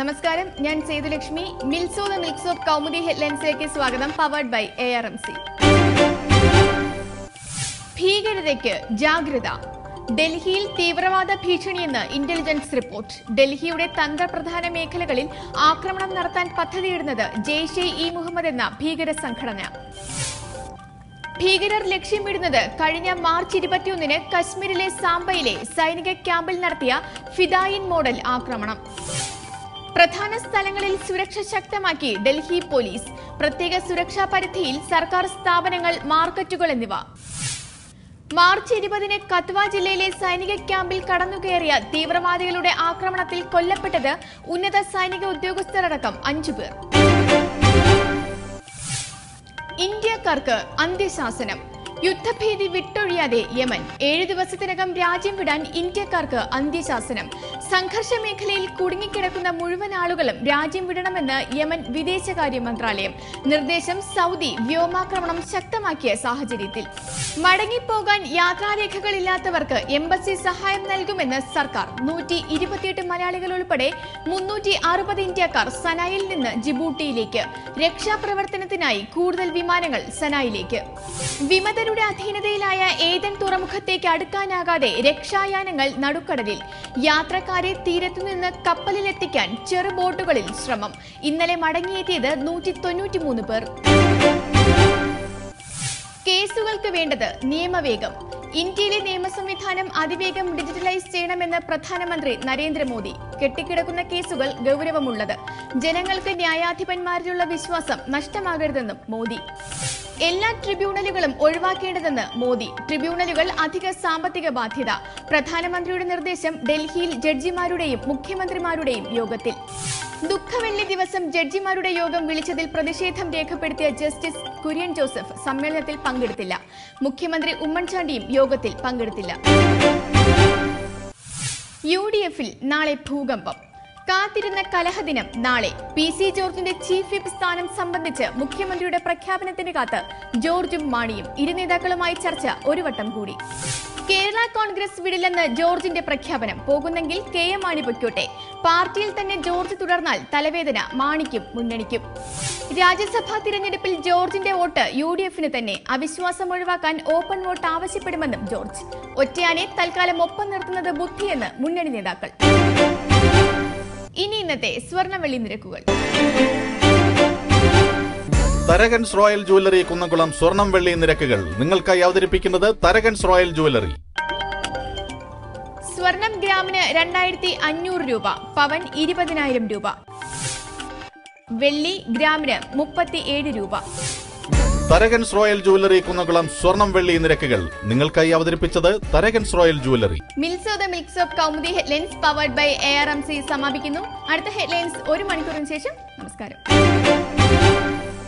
നമസ്കാരം. ഞാൻ സേതുലക്ഷ്മി. മിൽസോ ദ മിൽക്സ് കൗമുദി ഹെഡ്ലൈൻസിലേക്ക് സ്വാഗതം. Powered by A R M C ഭീകരതയ്ക്ക് ജാഗ്രത. ഡൽഹിയിൽ തീവ്രവാദ ഭീഷണിയെന്ന് ഇന്റലിജൻസ് റിപ്പോർട്ട് ഡൽഹിയുടെ തന്ത്രപ്രധാന മേഖലകളിൽ ആക്രമണം നടത്താൻ പദ്ധതിയിടുന്നത് ജെയ്ഷെ ഇ മുഹമ്മദ് എന്ന ഭീകര സംഘടന. ഭീകരർ ലക്ഷ്യമിടുന്നത് കഴിഞ്ഞ മാർച്ച് ഇരുപത്തിയൊന്നിന് കശ്മീരിലെ സാംബയിലെ സൈനിക ക്യാമ്പിൽ നടത്തിയ ഫിദായിൻ മോഡൽ ആക്രമണം. പ്രധാന സ്ഥലങ്ങളിൽ സുരക്ഷ ശക്തമാക്കി ഡൽഹി പോലീസ്. പ്രത്യേക സുരക്ഷാ പരിധിയിൽ സർക്കാർ സ്ഥാപനങ്ങൾ മാർക്കറ്റുകൾ എന്നിവ. മാർച്ച് ഇരുപതിന് കത്വ ജില്ലയിലെ സൈനിക ക്യാമ്പിൽ കടന്നുകയറിയ തീവ്രവാദികളുടെ ആക്രമണത്തിൽ കൊല്ലപ്പെട്ടത് ഉന്നത സൈനിക ഉദ്യോഗസ്ഥരടക്കം അഞ്ചുപേർ ഇന്ത്യക്കാർക്ക് അന്ത്യശാസനം. യുദ്ധഭീതി വിട്ടൊഴിയാതെ യമൻ. ഏഴു ദിവസത്തിനകം രാജ്യം വിടാൻ ഇന്ത്യക്കാർക്ക് അന്ത്യശാസനം. സംഘർഷ മേഖലയിൽ കുടുങ്ങിക്കിടക്കുന്ന മുഴുവൻ ആളുകളും രാജ്യം വിടണമെന്ന് യമൻ വിദേശകാര്യ മന്ത്രാലയം. നിർദ്ദേശം സൗദി വ്യോമാക്രമണം ശക്തമാക്കിയ സാഹചര്യത്തിൽ. മടങ്ങിപ്പോകാൻ യാത്രാരേഖകളില്ലാത്തവർക്ക് എംബസി സഹായം നൽകുമെന്ന് സർക്കാർ. നൂറ്റി ഇരുപത്തിയെട്ട് മലയാളികൾ ഉൾപ്പെടെ മുന്നൂറ്റി അറുപത് ഇന്ത്യക്കാർ സനായിൽ നിന്ന് ജിബൂട്ടിയിലേക്ക്. രക്ഷാപ്രവർത്തനത്തിനായി കൂടുതൽ വിമാനങ്ങൾ സനായിലേക്ക്. വിമതരുടെ അധീനതയിലായ ഏതൻ തുറമുഖത്തേക്ക് അടുക്കാനാകാതെ രക്ഷായാനങ്ങൾ നടുക്കടലിൽ. യാത്രക്കാരെ തീരത്തുനിന്ന് കപ്പലിലെത്തിക്കാൻ ചെറു ബോട്ടുകളിൽ ശ്രമം. ഇന്നലെ മടങ്ങിയെത്തിയത് നൂറ്റി തൊണ്ണൂറ്റിമൂന്ന് പേർ. കേസുകൾക്ക് വേണ്ടത് നിയമവേഗം. ഇന്ത്യയിലെ നിയമ സംവിധാനം അതിവേഗം ഡിജിറ്റലൈസ് ചെയ്യണമെന്ന് പ്രധാനമന്ത്രി നരേന്ദ്രമോദി. കെട്ടിക്കിടക്കുന്ന കേസുകൾ ഗൗരവമുള്ളത്. ജനങ്ങൾക്ക് ന്യായാധിപന്മാരിലുള്ള വിശ്വാസം നഷ്ടമാകരുതെന്നും മോദി. എല്ലാ ട്രിബ്യൂണലുകളും ഒഴിവാക്കേണ്ടതെന്ന് മോദി. ട്രിബ്യൂണലുകൾ അധിക സാമ്പത്തിക ബാധ്യത. പ്രധാനമന്ത്രിയുടെ നിർദ്ദേശം ഡൽഹിയിൽ ജഡ്ജിമാരുടെയും മുഖ്യമന്ത്രിമാരുടെയും യോഗത്തിൽ. ദുഃഖവെള്ളി ദിവസം ജഡ്ജിമാരുടെ യോഗം വിളിച്ചതിൽ പ്രതിഷേധം രേഖപ്പെടുത്തിയ ജസ്റ്റിസ് കുര്യൻ ജോസഫ് സമ്മേളനത്തിൽ പങ്കെടുത്തില്ല. മുഖ്യമന്ത്രി ഉമ്മൻചാണ്ടിയും യോഗത്തിൽ പങ്കെടുത്തില്ല. യു ഡി എഫിൽ നാളെ ഭൂകമ്പം. കാത്തിരുന്ന കലഹദിനം നാളെ. പി സി ജോർജിന്റെ ചീഫ് വിപ്പ് സ്ഥാനം സംബന്ധിച്ച് മുഖ്യമന്ത്രിയുടെ പ്രഖ്യാപനത്തിന് കാത്ത് ജോർജും മാണിയും ഇരു നേതാക്കളുമായി ചർച്ച ഒരു വട്ടം കൂടി. കേരള കോൺഗ്രസ് വിടില്ലെന്ന് ജോർജിന്റെ പ്രഖ്യാപനം പോകുന്നെങ്കിൽ കെ എം മാണി പൊയ്ക്കോട്ടെ. പാർട്ടിയിൽ തന്നെ ജോർജ് തുടർന്നാൽ തലവേദന മാണിക്കും മുന്നണിക്കും. രാജ്യസഭാ തിരഞ്ഞെടുപ്പിൽ ജോർജിന്റെ വോട്ട് യു ഡി എഫിന് തന്നെ അവിശ്വാസം ഒഴിവാക്കാൻ ഓപ്പൺ വോട്ട് ആവശ്യപ്പെടുമെന്നും ജോർജ്. ഒറ്റയാനെ തൽക്കാലം ഒപ്പം നിർത്തുന്നത് ബുദ്ധിയെന്ന് മുന്നണി നേതാക്കൾ. ഇനി ഇന്നത്തെ സ്വർണവെള്ളി നിരക്കുകൾ. തരകൻസ് റോയൽ ജുവല്ലറി കുന്നംകുളം സ്വർണം വെള്ളി നിരക്കുകൾ. നിങ്ങൾക്കായി അവതരിപ്പിക്കുന്നത് തരകൻസ് റോയൽ ജുവല്ലറി. സ്വർണം ഗ്രാമിന് രണ്ടായിരത്തി അഞ്ഞൂറ് രൂപ പവൻ ഇരുപതിനായിരം രൂപ. വെള്ളി ഗ്രാമിന് മുപ്പത്തി ഏഴ് രൂപ. തരകൻസ് റോയൽ ജുവല്ലറി കുന്നകുളം സ്വർണം വെള്ളി നിരക്കുകൾ. നിങ്ങൾക്കായി അവതരിപ്പിച്ചത് Tharakans royal jewellery. Mills the mix of Kaumudi headlines powered by A R M C സമാപിക്കുന്നു. അടുത്ത ഹെഡ്ലൈൻസ് ഒരു മണിക്കൂറിന് ശേഷം. നമസ്കാരം.